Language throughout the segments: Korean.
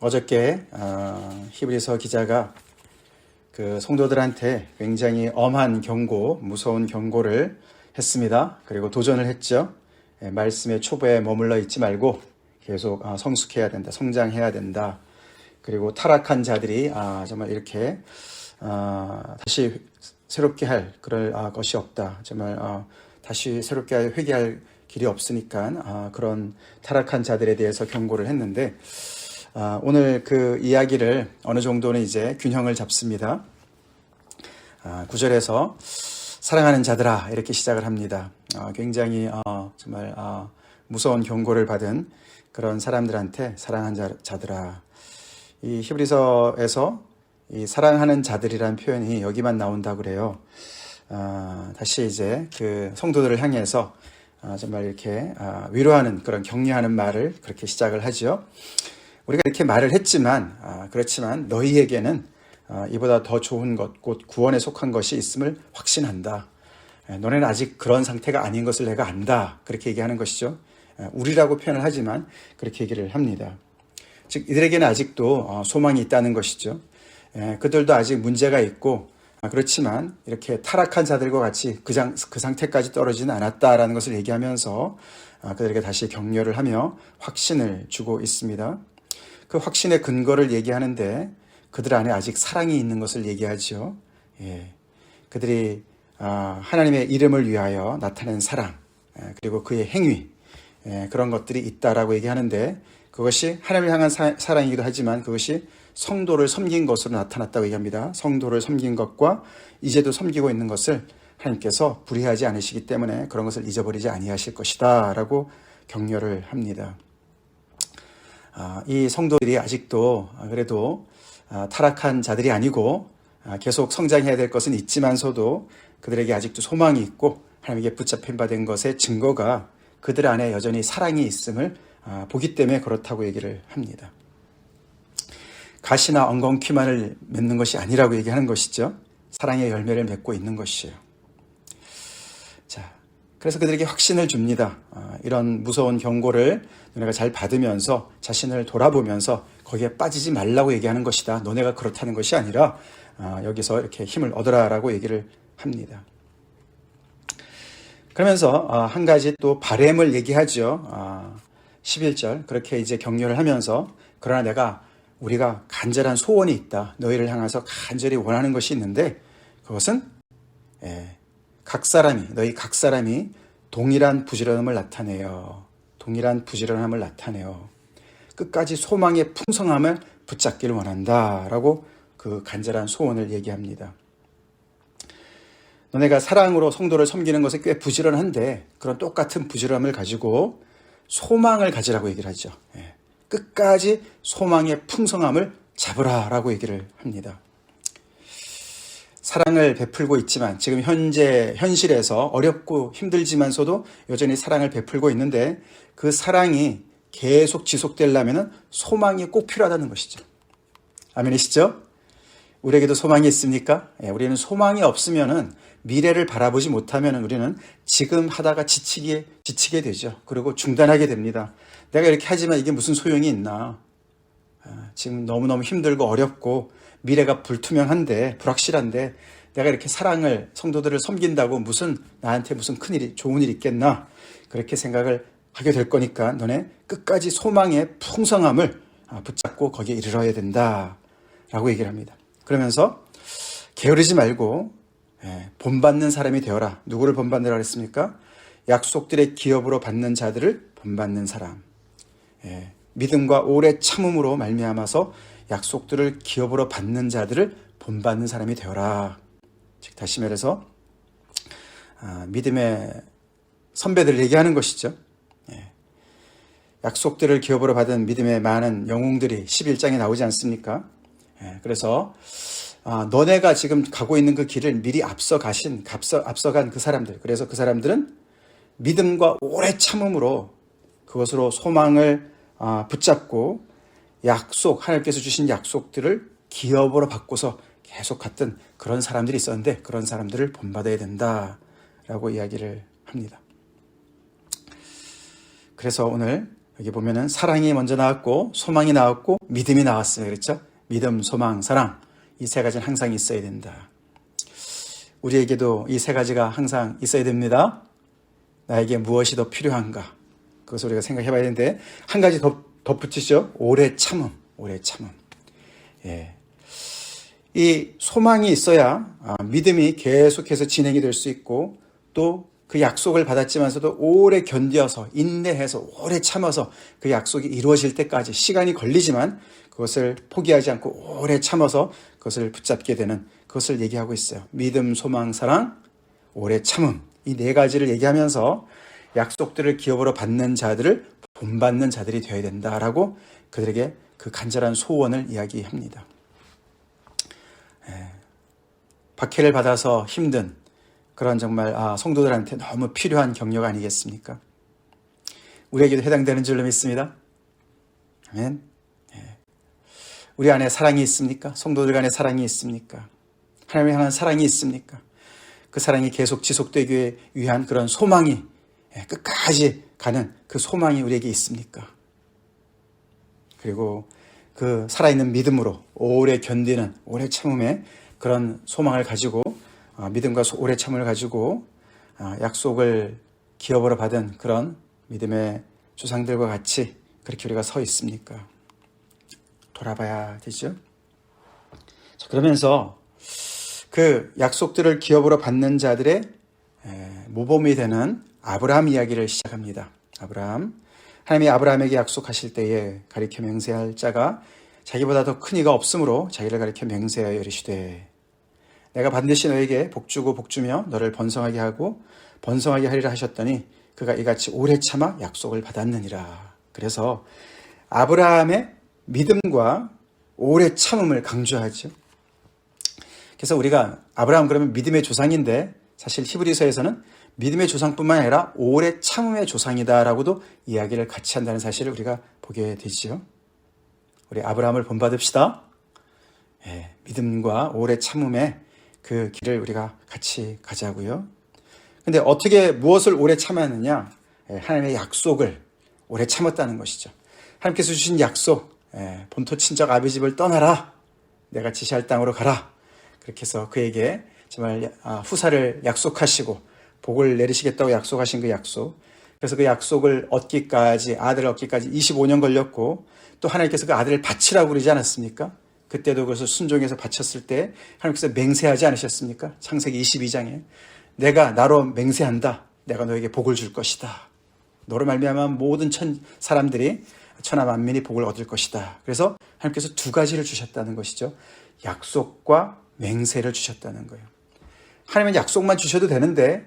어저께 어, 히브리서 기자가 그 성도들한테 굉장히 엄한 경고, 무서운 경고를 했습니다. 그리고 도전을 했죠. 예, 말씀의 초보에 머물러 있지 말고 계속 아, 성숙해야 된다, 성장해야 된다. 그리고 타락한 자들이 아, 정말 이렇게 아, 다시 새롭게 할 그럴 아, 것이 없다. 정말 아, 다시 새롭게 회개할 길이 없으니까 아, 그런 타락한 자들에 대해서 경고를 했는데 아, 오늘 그 이야기를 어느 정도는 이제 균형을 잡습니다. 아, 9절에서 사랑하는 자들아 이렇게 시작을 합니다. 아, 굉장히 어, 정말 아, 무서운 경고를 받은 그런 사람들한테 사랑하는 자, 자들아 이 히브리서에서 이 사랑하는 자들이라는 표현이 여기만 나온다 그래요. 아, 다시 이제 그 성도들을 향해서 아, 정말 이렇게 아, 위로하는 그런 격려하는 말을 그렇게 시작을 하죠. 우리가 이렇게 말을 했지만 아, 그렇지만 너희에게는 아, 이보다 더 좋은 것, 곧 구원에 속한 것이 있음을 확신한다. 에, 너네는 아직 그런 상태가 아닌 것을 내가 안다. 그렇게 얘기하는 것이죠. 에, 우리라고 표현을 하지만 그렇게 얘기를 합니다. 즉 이들에게는 아직도 어, 소망이 있다는 것이죠. 에, 그들도 아직 문제가 있고 아, 그렇지만 이렇게 타락한 자들과 같이 그, 장, 그 상태까지 떨어지는 않았다라는 것을 얘기하면서 아, 그들에게 다시 격려를 하며 확신을 주고 있습니다. 그 확신의 근거를 얘기하는데 그들 안에 아직 사랑이 있는 것을 얘기하죠. 예. 그들이 아, 하나님의 이름을 위하여 나타낸 사랑 예, 그리고 그의 행위 예, 그런 것들이 있다라고 얘기하는데 그것이 하나님을 향한 사, 사랑이기도 하지만 그것이 성도를 섬긴 것으로 나타났다고 얘기합니다. 성도를 섬긴 것과 이제도 섬기고 있는 것을 하나님께서 불의하지 않으시기 때문에 그런 것을 잊어버리지 아니하실 것이다 라고 격려를 합니다. 아, 이 성도들이 아직도 그래도 아, 타락한 자들이 아니고 아, 계속 성장해야 될 것은 있지만서도 그들에게 아직도 소망이 있고 하나님께 붙잡힌 바 된 것의 증거가 그들 안에 여전히 사랑이 있음을 보기 때문에 그렇다고 얘기를 합니다. 가시나 엉겅퀴만을 맺는 것이 아니라고 얘기하는 것이죠. 사랑의 열매를 맺고 있는 것이에요. 자, 그래서 그들에게 확신을 줍니다. 이런 무서운 경고를 너네가 잘 받으면서 자신을 돌아보면서 거기에 빠지지 말라고 얘기하는 것이다. 너네가 그렇다는 것이 아니라 여기서 이렇게 힘을 얻어라라고 얘기를 합니다. 그러면서 한 가지 또 바램을 얘기하죠. 11절 그렇게 이제 격려를 하면서 그러나 내가 우리가 간절한 소원이 있다. 너희를 향해서 간절히 원하는 것이 있는데 그것은 예, 각 사람이 너희 각 사람이 동일한 부지런함을 나타내요. 동일한 부지런함을 나타내요. 끝까지 소망의 풍성함을 붙잡기를 원한다라고 그 간절한 소원을 얘기합니다. 너네가 사랑으로 성도를 섬기는 것에 꽤 부지런한데 그런 똑같은 부지런함을 가지고 소망을 가지라고 얘기를 하죠. 예. 끝까지 소망의 풍성함을 잡으라라고 얘기를 합니다. 사랑을 베풀고 있지만 지금 현재 현실에서 어렵고 힘들지만서도 여전히 사랑을 베풀고 있는데 그 사랑이 계속 지속되려면 소망이 꼭 필요하다는 것이죠. 아멘이시죠? 우리에게도 소망이 있습니까? 예, 우리는 소망이 없으면은 미래를 바라보지 못하면 우리는 지금 하다가 지치게, 지치게 되죠. 그리고 중단하게 됩니다. 내가 이렇게 하지만 이게 무슨 소용이 있나. 아, 지금 너무너무 힘들고 어렵고 미래가 불투명한데, 불확실한데, 내가 이렇게 사랑을, 성도들을 섬긴다고 무슨, 나한테 무슨 큰일이, 좋은 일이 있겠나. 그렇게 생각을 하게 될 거니까 너네 끝까지 소망의 풍성함을 아, 붙잡고 거기에 이르러야 된다. 라고 얘기를 합니다. 그러면서 게으르지 말고 예, 본받는 사람이 되어라. 누구를 본받느라 그랬습니까? 약속들의 기업으로 받는 자들을 본받는 사람. 예, 믿음과 오래 참음으로 말미암아서 약속들을 기업으로 받는 자들을 본받는 사람이 되어라. 즉 다시 말해서 아, 믿음의 선배들을 얘기하는 것이죠. 예, 약속들을 기업으로 받은 믿음의 많은 영웅들이 11장에 나오지 않습니까? 예, 그래서 아, 너네가 지금 가고 있는 그 길을 미리 앞서 가신, 앞서, 앞서간 그 사람들. 그래서 그 사람들은 믿음과 오래 참음으로 그것으로 소망을 아, 붙잡고 약속, 하나님께서 주신 약속들을 기업으로 바꿔서 계속 갔던 그런 사람들이 있었는데 그런 사람들을 본받아야 된다 라고 이야기를 합니다. 그래서 오늘 여기 보면은 사랑이 먼저 나왔고 소망이 나왔고 믿음이 나왔어요. 그렇죠? 믿음, 소망, 사랑 이 세 가지는 항상 있어야 된다. 우리에게도 이 세 가지가 항상 있어야 됩니다. 나에게 무엇이 더 필요한가? 그것을 우리가 생각해 봐야 되는데, 한 가지 더 덧붙이죠. 오래 참음, 오래 참음. 예. 이 소망이 있어야 아, 믿음이 계속해서 진행이 될 수 있고, 또 그 약속을 받았지만서도 오래 견뎌서, 인내해서, 오래 참아서 그 약속이 이루어질 때까지 시간이 걸리지만 그것을 포기하지 않고 오래 참아서 그것을 붙잡게 되는 그것을 얘기하고 있어요. 믿음, 소망, 사랑, 오래 참음. 이 네 가지를 얘기하면서 약속들을 기업으로 받는 자들을 본받는 자들이 되어야 된다라고 그들에게 그 간절한 소원을 이야기합니다. 예. 박해를 받아서 힘든 그런 정말 아, 성도들한테 너무 필요한 격려가 아니겠습니까? 우리에게도 해당되는 줄로 믿습니다. 아멘. 예. 우리 안에 사랑이 있습니까? 성도들 간에 사랑이 있습니까? 하나님을 향한 사랑이 있습니까? 그 사랑이 계속 지속되기 위한 그런 소망이 예, 끝까지 가는 그 소망이 우리에게 있습니까? 그리고 그 살아있는 믿음으로 오래 견디는 오래 참음의 그런 소망을 가지고 어, 믿음과 오래 참을 가지고 어, 약속을 기업으로 받은 그런 믿음의 조상들과 같이 그렇게 우리가 서 있습니까? 돌아봐야 되죠. 자, 그러면서 그 약속들을 기업으로 받는 자들의 모범이 되는 아브라함 이야기를 시작합니다. 아브라함. 하나님이 아브라함에게 약속하실 때에 가리켜 맹세할 자가 자기보다 더 큰 이가 없으므로 자기를 가리켜 맹세하여 이르시되 내가 반드시 너에게 복주고 복주며 너를 번성하게 하고 번성하게 하리라 하셨더니 그가 이같이 오래 참아 약속을 받았느니라. 그래서 아브라함의 믿음과 오래 참음을 강조하죠. 그래서 우리가 아브라함 그러면 믿음의 조상인데 사실 히브리서에서는 믿음의 조상뿐만 아니라 오래 참음의 조상이다라고도 이야기를 같이 한다는 사실을 우리가 보게 되지요. 우리 아브라함을 본받읍시다. 예, 믿음과 오래 참음의 그 길을 우리가 같이 가자고요. 근데 어떻게 무엇을 오래 참았느냐? 예, 하나님의 약속을 오래 참았다는 것이죠. 하나님께서 주신 약속, 예, 본토 친척 아비 집을 떠나라. 내가 지시할 땅으로 가라. 그렇게 해서 그에게 정말 아, 후사를 약속하시고 복을 내리시겠다고 약속하신 그 약속. 그래서 그 약속을 얻기까지 아들을 얻기까지 25년 걸렸고 또 하나님께서 그 아들을 바치라고 그러지 않았습니까? 그때도 그것을 순종해서 바쳤을 때 하나님께서 맹세하지 않으셨습니까? 창세기 22장에 내가 나로 맹세한다. 내가 너에게 복을 줄 것이다. 너로 말미암아 모든 천 사람들이 천하 만민이 복을 얻을 것이다. 그래서 하나님께서 두 가지를 주셨다는 것이죠. 약속과 맹세를 주셨다는 거예요. 하나님은 약속만 주셔도 되는데 예,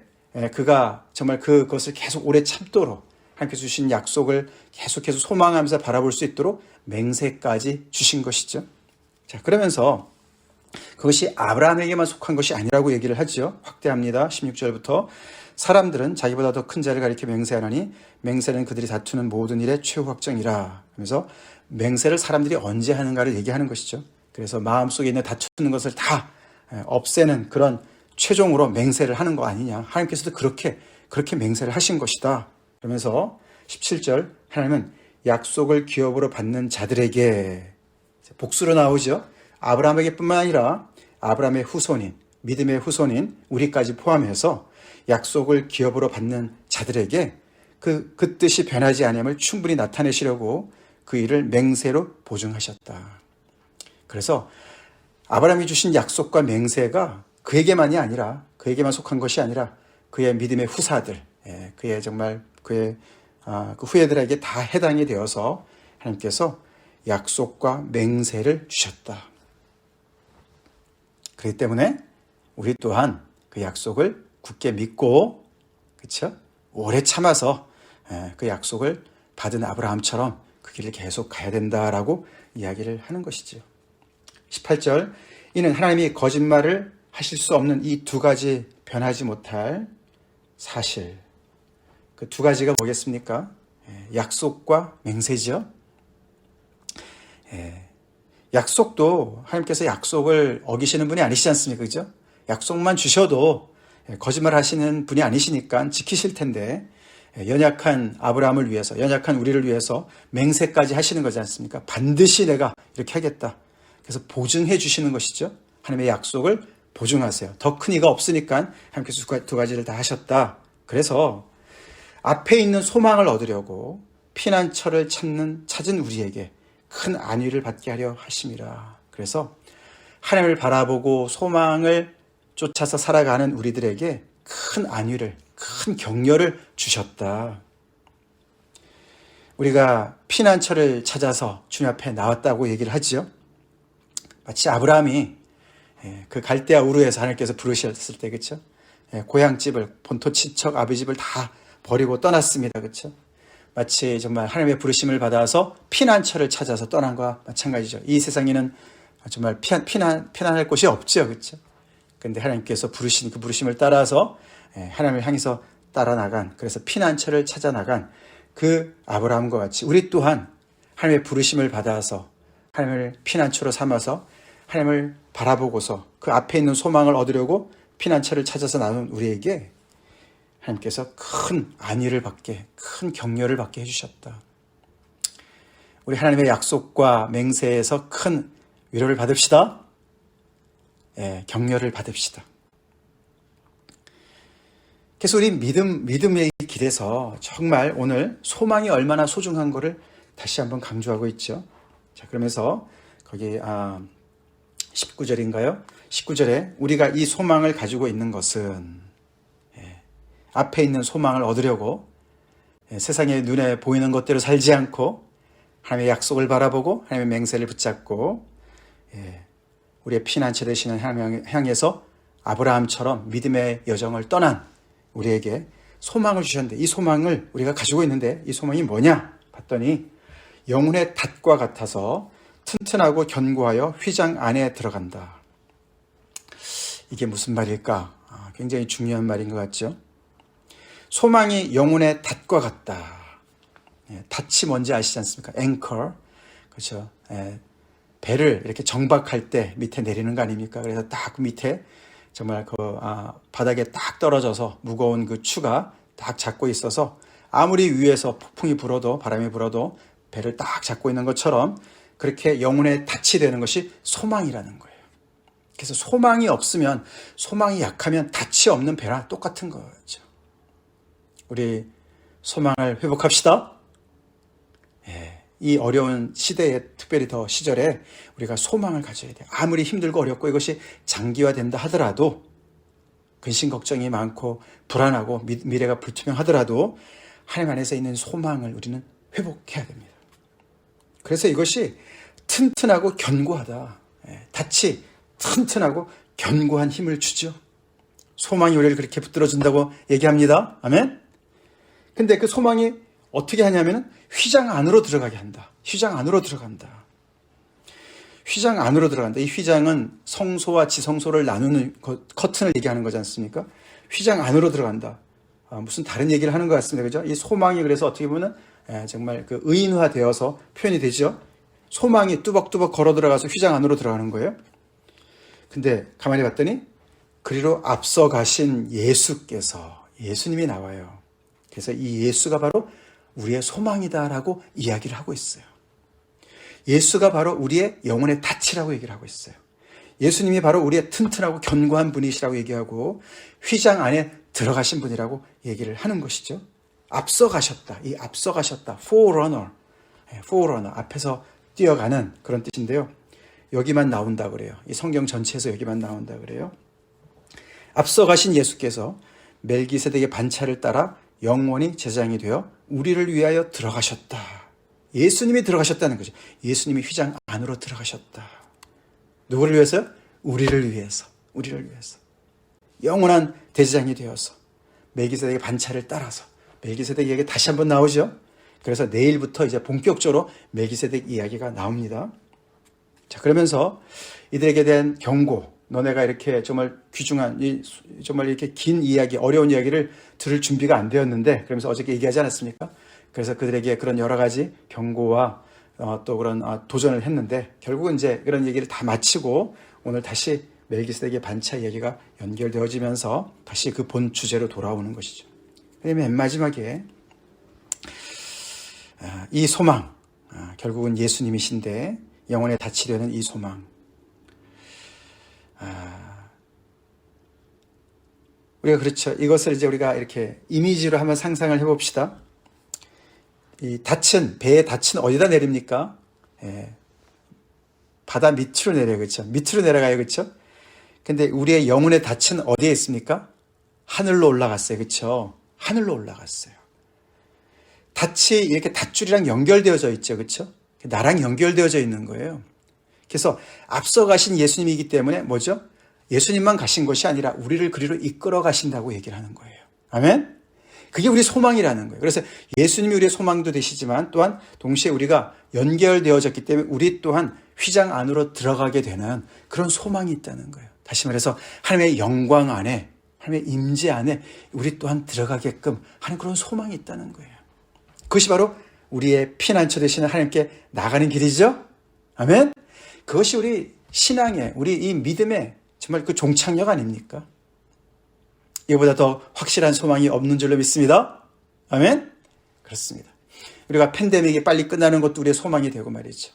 그가 정말 그것을 계속 오래 참도록 하나님께서 주신 약속을 계속해서 소망하면서 바라볼 수 있도록 맹세까지 주신 것이죠. 자, 그러면서 그것이 아브라함에게만 속한 것이 아니라고 얘기를 하죠. 확대합니다. 16절부터 사람들은 자기보다 더 큰 자를 가리켜 맹세하나니 맹세는 그들이 다투는 모든 일의 최후 확정이라. 그래서 맹세를 사람들이 언제 하는가를 얘기하는 것이죠. 그래서 마음속에 있는 다투는 것을 다 예, 없애는 그런 최종으로 맹세를 하는 거 아니냐. 하나님께서도 그렇게, 그렇게 맹세를 하신 것이다. 그러면서 17절, 하나님은 약속을 기업으로 받는 자들에게 복수로 나오죠. 아브라함에게 뿐만 아니라 아브라함의 후손인, 믿음의 후손인 우리까지 포함해서 약속을 기업으로 받는 자들에게 그, 그 뜻이 변하지 않음을 충분히 나타내시려고 그 일을 맹세로 보증하셨다. 그래서 아브라함이 주신 약속과 맹세가 그에게만이 아니라 그에게만 속한 것이 아니라 그의 믿음의 후사들, 예, 그의 정말 그의 아, 그 후예들에게 다 해당이 되어서 하나님께서 약속과 맹세를 주셨다. 그렇기 때문에 우리 또한 그 약속을 굳게 믿고 그렇죠? 오래 참아서 예, 그 약속을 받은 아브라함처럼 그 길을 계속 가야 된다라고 이야기를 하는 것이죠. 18절 이는 하나님이 거짓말을 하실 수 없는 이 두 가지 변하지 못할 사실. 그 두 가지가 뭐겠습니까? 예, 약속과 맹세죠. 예, 약속도 하나님께서 약속을 어기시는 분이 아니시지 않습니까? 그죠? 약속만 주셔도 예, 거짓말 하시는 분이 아니시니까 지키실 텐데 예, 연약한 아브라함을 위해서, 연약한 우리를 위해서 맹세까지 하시는 거지 않습니까? 반드시 내가 이렇게 하겠다. 그래서 보증해 주시는 것이죠. 하나님의 약속을 보증하세요. 더 큰 이가 없으니까 하나님께서 두 가지를 다 하셨다. 그래서 앞에 있는 소망을 얻으려고 피난처를 찾는 찾은 우리에게 큰 안위를 받게 하려 하심이라. 그래서 하나님을 바라보고 소망을 쫓아서 살아가는 우리들에게 큰 안위를, 큰 격려를 주셨다. 우리가 피난처를 찾아서 주님 앞에 나왔다고 얘기를 하지요. 마치 아브라함이 예, 그 갈대아 우르에서 하나님께서 부르셨을 때 그렇죠? 고향집을 본토 친척 아비 집을 다 버리고 떠났습니다. 그렇죠? 마치 정말 하나님의 부르심을 받아서 피난처를 찾아서 떠난 것과 마찬가지죠. 이 세상에는 정말 피난, 피난, 피난할 곳이 없죠. 그렇죠? 근데 하나님께서 부르신 그 부르심을 따라서 예, 하나님을 향해서 따라 나간 그래서 피난처를 찾아 나간 그 아브라함과 같이 우리 또한 하나님의 부르심을 받아서 하나님을 피난처로 삼아서 하나님을 바라보고서 그 앞에 있는 소망을 얻으려고 피난처를 찾아서 나눈 우리에게 하나님께서 큰 안위를 받게, 큰 격려를 받게 해주셨다. 우리 하나님의 약속과 맹세에서 큰 위로를 받읍시다. 예, 격려를 받읍시다. 그래서 우리 믿음, 믿음의 길에서 정말 오늘 소망이 얼마나 소중한 것을 다시 한번 강조하고 있죠. 자, 그러면서 거기, 아, 19절인가요? 19절에 우리가 이 소망을 가지고 있는 것은 예, 앞에 있는 소망을 얻으려고 예, 세상의 눈에 보이는 것대로 살지 않고 하나님의 약속을 바라보고 하나님의 맹세를 붙잡고 예, 우리의 피난처 되시는 하나님 향해서 아브라함처럼 믿음의 여정을 떠난 우리에게 소망을 주셨는데 이 소망을 우리가 가지고 있는데 이 소망이 뭐냐 봤더니 영혼의 닷과 같아서 튼튼하고 견고하여 휘장 안에 들어간다. 이게 무슨 말일까? 아, 굉장히 중요한 말인 것 같죠? 소망이 영혼의 닷과 같다. 예, 닷이 뭔지 아시지 않습니까? 앵커. 그렇죠. 예, 배를 이렇게 정박할 때 밑에 내리는 거 아닙니까? 그래서 딱 밑에 정말 그 아, 바닥에 딱 떨어져서 무거운 그 추가 딱 잡고 있어서 아무리 위에서 폭풍이 불어도 바람이 불어도 배를 딱 잡고 있는 것처럼 그렇게 영혼의 닻이 되는 것이 소망이라는 거예요. 그래서 소망이 없으면 소망이 약하면 닻이 없는 배랑 똑같은 거죠. 우리 소망을 회복합시다. 예, 이 어려운 시대에 특별히 더 시절에 우리가 소망을 가져야 돼요. 아무리 힘들고 어렵고 이것이 장기화된다 하더라도 근심 걱정이 많고 불안하고 미, 미래가 불투명하더라도 하나님 안에서 있는 소망을 우리는 회복해야 됩니다. 그래서 이것이 튼튼하고 견고하다. 예, 닻이 튼튼하고 견고한 힘을 주죠. 소망이 우리를 그렇게 붙들어준다고 얘기합니다. 아멘? 근데 그 소망이 어떻게 하냐면은 휘장 안으로 들어가게 한다. 휘장 안으로 들어간다. 휘장 안으로 들어간다. 이 휘장은 성소와 지성소를 나누는 커튼을 얘기하는 거지 않습니까? 휘장 안으로 들어간다. 아, 무슨 다른 얘기를 하는 것 같습니다. 그죠? 이 소망이 그래서 어떻게 보면 예, 정말 그 의인화되어서 표현이 되죠. 소망이 뚜벅뚜벅 걸어 들어가서 휘장 안으로 들어가는 거예요. 근데 가만히 봤더니 그리로 앞서 가신 예수께서 예수님이 나와요. 그래서 이 예수가 바로 우리의 소망이다라고 이야기를 하고 있어요. 예수가 바로 우리의 영혼의 닻이라고 얘기를 하고 있어요. 예수님이 바로 우리의 튼튼하고 견고한 분이시라고 얘기하고 휘장 안에 들어가신 분이라고 얘기를 하는 것이죠. 앞서 가셨다. 이 앞서 가셨다. forerunner. forerunner. 앞에서 뛰어가는 그런 뜻인데요. 여기만 나온다 그래요. 이 성경 전체에서 여기만 나온다 그래요. 앞서 가신 예수께서 멜기세덱의 반차를 따라 영원히 제장이 되어 우리를 위하여 들어가셨다. 예수님이 들어가셨다는 거죠. 예수님이 휘장 안으로 들어가셨다. 누구를 위해서요? 우리를 위해서. 우리를 위해서. 영원한 대제장이 되어서 멜기세덱의 반차를 따라서 멜기세덱에게 다시 한번 나오죠. 그래서 내일부터 이제 본격적으로 멜기세덱 이야기가 나옵니다. 자, 그러면서 이들에게 대한 경고, 너네가 이렇게 정말 귀중한, 이, 정말 이렇게 긴 이야기, 어려운 이야기를 들을 준비가 안 되었는데, 그러면서 어저께 얘기하지 않았습니까? 그래서 그들에게 그런 여러 가지 경고와 어, 또 그런 어, 도전을 했는데, 결국은 이제 그런 얘기를 다 마치고, 오늘 다시 멜기세덱의 반차 얘기가 연결되어지면서 다시 그 본 주제로 돌아오는 것이죠. 맨 마지막에 아, 이 소망, 아, 결국은 예수님이신데 영혼에 되는 이 소망. 아, 우리가 그렇죠. 이것을 이제 우리가 이렇게 이미지로 한번 상상을 해봅시다. 이 닻은 배의 닻은 어디다 내립니까? 예, 바다 밑으로 내려요, 그렇죠? 밑으로 내려가요, 그렇죠? 근데 우리의 영혼의 닻은 어디에 있습니까? 하늘로 올라갔어요, 그렇죠? 하늘로 올라갔어요. 닻이 이렇게 닷줄이랑 연결되어져 있죠, 그렇죠? 나랑 연결되어져 있는 거예요. 그래서 앞서 가신 예수님이기 때문에 뭐죠? 예수님만 가신 것이 아니라 우리를 그리로 이끌어 가신다고 얘기를 하는 거예요. 아멘? 그게 우리 소망이라는 거예요. 그래서 예수님이 우리의 소망도 되시지만 또한 동시에 우리가 연결되어졌기 때문에 우리 또한 휘장 안으로 들어가게 되는 그런 소망이 있다는 거예요. 다시 말해서 하나님의 영광 안에 하나님의 임재 안에 우리 또한 들어가게끔 하는 그런 소망이 있다는 거예요. 그것이 바로 우리의 피난처 되시는 하나님께 나가는 길이죠. 아멘. 그것이 우리 신앙의 우리 이 믿음의 정말 그 종착역 아닙니까? 이보다 더 확실한 소망이 없는 줄로 믿습니다. 아멘. 그렇습니다. 우리가 팬데믹이 빨리 끝나는 것도 우리의 소망이 되고 말이죠.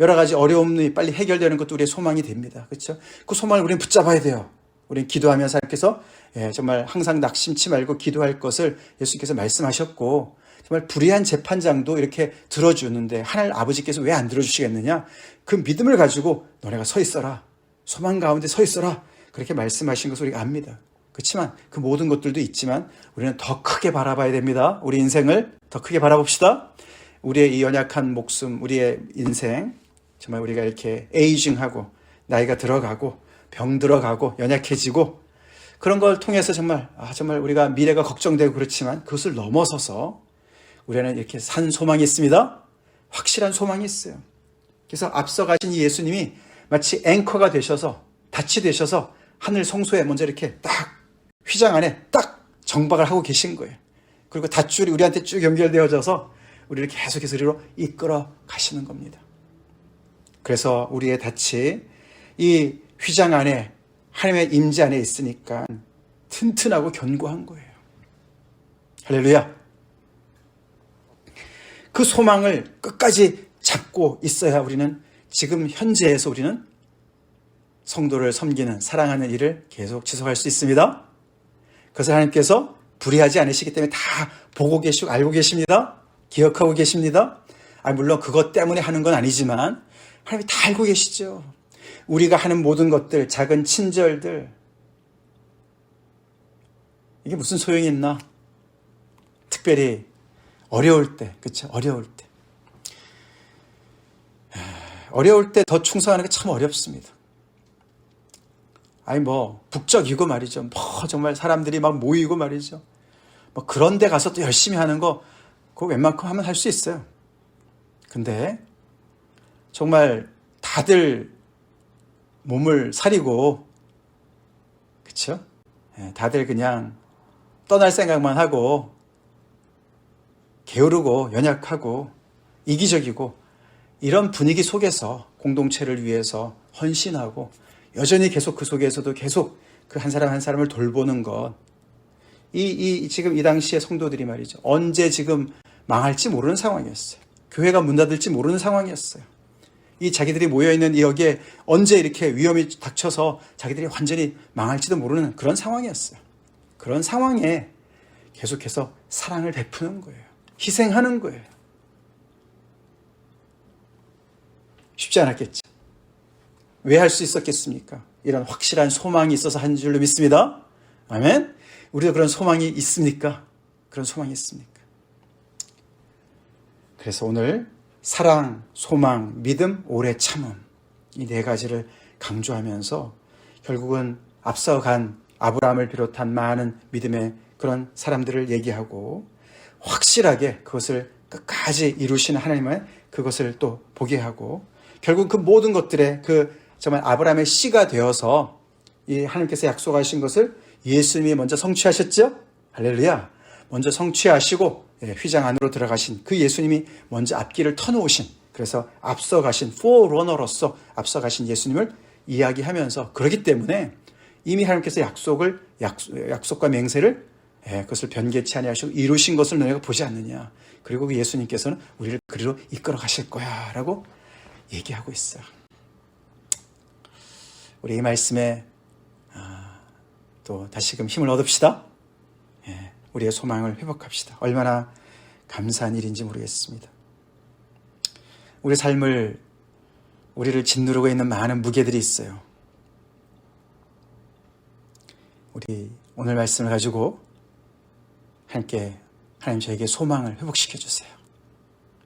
여러 가지 어려움이 빨리 해결되는 것도 우리의 소망이 됩니다. 그렇죠? 그 소망을 우리는 붙잡아야 돼요. 우리는 기도하면서 하나님께서 예, 정말 항상 낙심치 말고 기도할 것을 예수님께서 말씀하셨고 정말 불의한 재판장도 이렇게 들어주는데 하나님 아버지께서 왜 안 들어주시겠느냐? 그 믿음을 가지고 너네가 서 있어라. 소망 가운데 서 있어라. 그렇게 말씀하신 것을 우리가 압니다. 그렇지만 그 모든 것들도 있지만 우리는 더 크게 바라봐야 됩니다. 우리 인생을 더 크게 바라봅시다. 우리의 이 연약한 목숨, 우리의 인생, 정말 우리가 이렇게 에이징하고 나이가 들어가고 병 들어가고 연약해지고 그런 걸 통해서 정말 아 정말 우리가 미래가 걱정되고 그렇지만 그것을 넘어서서 우리는 이렇게 산 소망이 있습니다. 확실한 소망이 있어요. 그래서 앞서 가신 이 예수님이 마치 앵커가 되셔서 닻이 되셔서 하늘 성소에 먼저 이렇게 딱 휘장 안에 딱 정박을 하고 계신 거예요. 그리고 닷줄이 우리한테 쭉 연결되어져서 우리를 계속해서 이리로 이끌어 가시는 겁니다. 그래서 우리의 닻이 이 휘장 안에 하나님의 임재 안에 있으니까 튼튼하고 견고한 거예요. 할렐루야. 그 소망을 끝까지 잡고 있어야 우리는 지금 현재에서 우리는 성도를 섬기는 사랑하는 일을 계속 지속할 수 있습니다. 그래서 하나님께서 불의하지 않으시기 때문에 다 보고 계시고 알고 계십니다. 기억하고 계십니다. 아, 물론 그것 때문에 하는 건 아니지만 하나님이 다 알고 계시죠. 우리가 하는 모든 것들, 작은 친절들, 이게 무슨 소용이 있나? 특별히 어려울 때, 그쵸? 어려울 때. 어려울 때 더 충성하는 게 참 어렵습니다. 아니, 뭐, 북적이고 말이죠. 뭐, 정말 사람들이 막 모이고 말이죠. 뭐, 그런 데 가서 또 열심히 하는 거, 그거 웬만큼 하면 할 수 있어요. 근데, 정말 다들 몸을 사리고, 그쵸? 예, 다들 그냥 떠날 생각만 하고, 게으르고, 연약하고, 이기적이고, 이런 분위기 속에서 공동체를 위해서 헌신하고, 여전히 계속 그 속에서도 계속 그 한 사람 한 사람을 돌보는 것. 이, 이, 지금 이 당시의 성도들이 말이죠. 언제 지금 망할지 모르는 상황이었어요. 교회가 문 닫을지 모르는 상황이었어요. 이 자기들이 모여있는 이 여기에 언제 이렇게 위험이 닥쳐서 자기들이 완전히 망할지도 모르는 그런 상황이었어요. 그런 상황에 계속해서 사랑을 베푸는 거예요. 희생하는 거예요. 쉽지 않았겠죠. 왜 할 수 있었겠습니까? 이런 확실한 소망이 있어서 한 줄로 믿습니다. 아멘. 우리도 그런 소망이 있습니까? 그런 소망이 있습니까? 그래서 오늘 사랑, 소망, 믿음, 오래 참음 이 네 가지를 강조하면서 결국은 앞서간 아브라함을 비롯한 많은 믿음의 그런 사람들을 얘기하고 확실하게 그것을 끝까지 이루시는 하나님의 그것을 또 보게 하고 결국 그 모든 것들의 그 정말 아브라함의 씨가 되어서 이 하나님께서 약속하신 것을 예수님이 먼저 성취하셨죠? 할렐루야. 먼저 성취하시고 예, 휘장 안으로 들어가신 그 예수님이 먼저 앞길을 터놓으신 그래서 앞서가신 포러너로서 앞서가신 예수님을 이야기하면서 그러기 때문에 이미 하나님께서 약속을 약속, 과 맹세를 예, 그것을 변개치 아니하시고 이루신 것을 너희가 보지 않느냐. 그리고 그 예수님께서는 우리를 그리로 이끌어 가실 거야라고 얘기하고 있어요. 우리 이 말씀에 아, 또 다시금 힘을 얻읍시다. 예, 우리의 소망을 회복합시다. 얼마나 감사한 일인지 모르겠습니다. 우리 삶을 우리를 짓누르고 있는 많은 무게들이 있어요. 우리 오늘 말씀을 가지고 함께 하나님 저에게 소망을 회복시켜 주세요.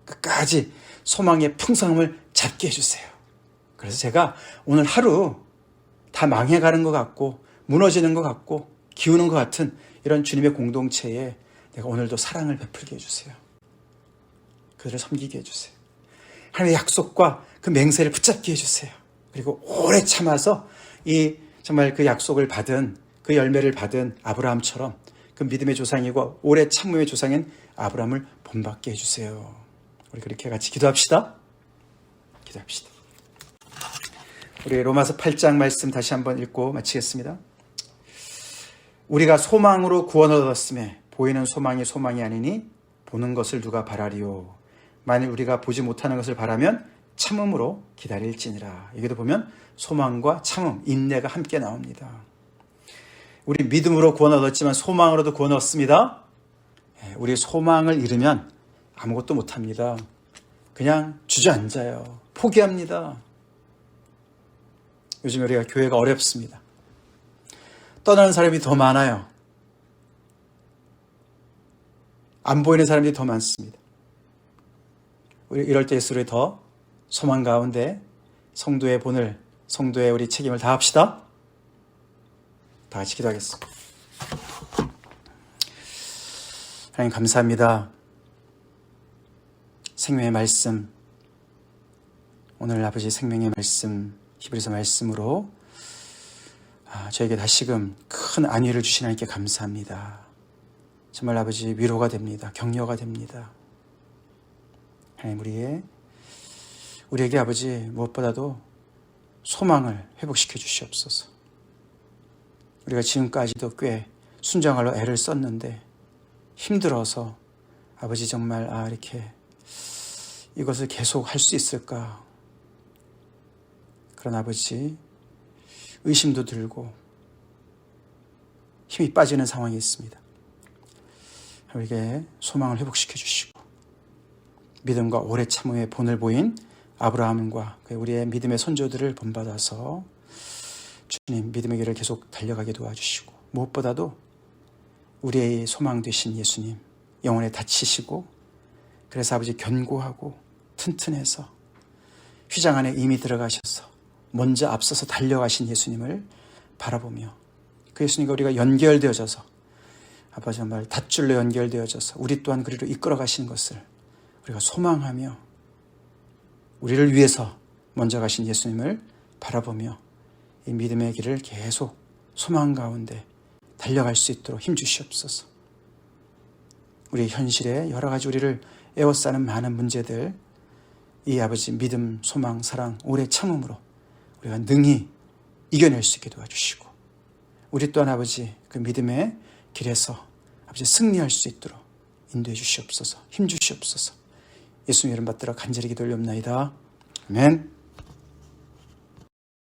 끝까지 소망의 풍성함을 잡게 해주세요. 그래서 제가 오늘 하루 다 망해가는 것 같고 무너지는 것 같고 기우는 것 같은 이런 주님의 공동체에 내가 오늘도 사랑을 베풀게 해주세요. 그들을 섬기게 해주세요. 하나님의 약속과 그 맹세를 붙잡게 해주세요. 그리고 오래 참아서 이 정말 그 약속을 받은 그 열매를 받은 아브라함처럼 그 믿음의 조상이고 오래 참음의 조상인 아브라함을 본받게 해주세요. 우리 그렇게 같이 기도합시다. 기도합시다. 우리 로마서 8장 말씀 다시 한번 읽고 마치겠습니다. 우리가 소망으로 구원을 얻었음에 보이는 소망이 소망이 아니니 보는 것을 누가 바라리요. 만일 우리가 보지 못하는 것을 바라면 참음으로 기다릴지니라. 여기도 보면 소망과 참음, 인내가 함께 나옵니다. 우리 믿음으로 구원 얻었지만 소망으로도 구원 얻습니다. 예, 우리 소망을 잃으면 아무것도 못합니다. 그냥 주저앉아요. 포기합니다. 요즘 우리가 교회가 어렵습니다. 떠나는 사람이 더 많아요. 안 보이는 사람들이 더 많습니다. 우리 이럴 때일수록 더 소망 가운데 성도의 본을, 성도의 우리 책임을 다합시다. 다 같이 기도하겠습니다. 하나님 감사합니다. 생명의 말씀, 오늘 아버지 생명의 말씀, 히브리서 말씀으로 아, 저에게 다시금 큰 안위를 주신 하나님께 감사합니다. 정말 아버지 위로가 됩니다. 격려가 됩니다. 하나님 우리의 우리에게 아버지 무엇보다도 소망을 회복시켜 주시옵소서. 우리가 지금까지도 꽤 순정하려 애를 썼는데 힘들어서 아버지 정말 아 이렇게 이것을 계속 할 수 있을까? 그런 아버지 의심도 들고 힘이 빠지는 상황이 있습니다. 우리에게 소망을 회복시켜 주시고 믿음과 오래 참음의 본을 보인 아브라함과 그 우리의 믿음의 선조들을 본받아서 주님 믿음의 길을 계속 달려가게 도와주시고 무엇보다도 우리의 소망 되신 예수님 영혼에 다치시고 그래서 아버지 견고하고 튼튼해서 휘장 안에 이미 들어가셔서 먼저 앞서서 달려가신 예수님을 바라보며 그 예수님과 우리가 연결되어져서 아버지 정말 닷줄로 연결되어져서 우리 또한 그리로 이끌어 가시는 것을 우리가 소망하며 우리를 위해서 먼저 가신 예수님을 바라보며 이 믿음의 길을 계속 소망 가운데 달려갈 수 있도록 힘 주시옵소서. 우리 현실에 여러 가지 우리를 에워싸는 많은 문제들, 이 아버지 믿음, 소망, 사랑, 오래 참음으로 우리가 능히 이겨낼 수 있게 도와주시고, 우리 또한 아버지 그 믿음의 길에서 아버지 승리할 수 있도록 인도해 주시옵소서, 힘 주시옵소서. 예수님 이름 받들어 간절히 기도 올옵나이다. 아멘.